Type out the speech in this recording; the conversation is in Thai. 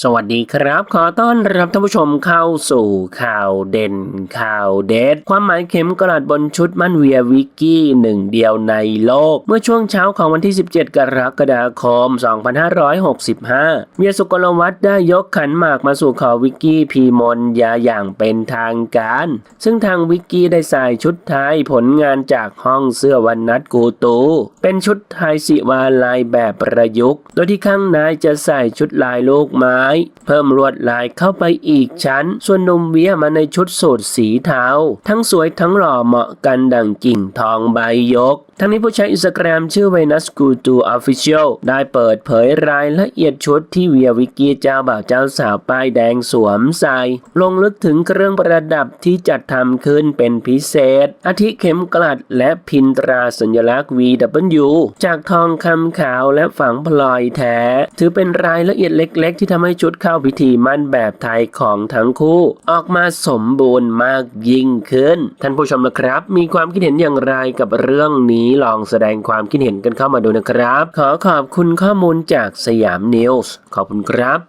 สวัสดีครับ ขอต้อนรับท่านผู้ชมเข้าสู่ข่าวเด่นข่าวเด็ดความหมายเข็มกลัดบนชุดมั่นเวียวิกกี้หนึ่งเดียวในโลก เมื่อช่วงเช้าของวันที่ 17 กรกฎาคม 2565เวียสุกลวัฒน์ได้ยกขันหมากมาสู่ขอวิกกี้พีมนยาอย่างเป็นทางการ ซึ่งทางวิกกี้ได้ใส่ชุดไทยผลงานจากห้องเสื้อวันนัดกูตู เป็นชุดไทยสิวาลายแบบประยุกต์ โดยที่ข้างในจะใส่ชุดลายลูกไม้เพิ่มลวดลายเข้าไปอีกชั้น ส่วนนุ่มเวียมาในชุดสูทสีเทาทั้งสวยทั้งหล่อเหมาะกันดังกิ่งทองใบยก ทั้งนี้ผู้ใช้อินสตาแกรมชื่อเวนัสกูตูออฟฟิเชียลได้เปิดเผยรายละเอียดชุดที่เวียวิกกี้เจ้าบ่าวเจ้าสาวป้ายแดงสวมใส่ลงลึกถึงเครื่องประดับที่จัดทำขึ้นเป็นพิเศษ อาทิเข็มกลัดและพินตราสัญลักษณ์ VW จากทองคำขาวและฝังพลอยแท้ ถือเป็นรายละเอียดเล็ก ๆ ที่ทำให้ชุดเข้าพิธีมั่นแบบไทยของทั้งคู่ ออกมาสมบูรณ์มากยิ่งขึ้น ท่านผู้ชมนะครับ มีความคิดเห็นอย่างไรกับเรื่องนี้ลองแสดงความคิดเห็นกันเข้ามาดูนะครับ ขอขอบคุณข้อมูลจากสยามนิวส์ขอบคุณครับ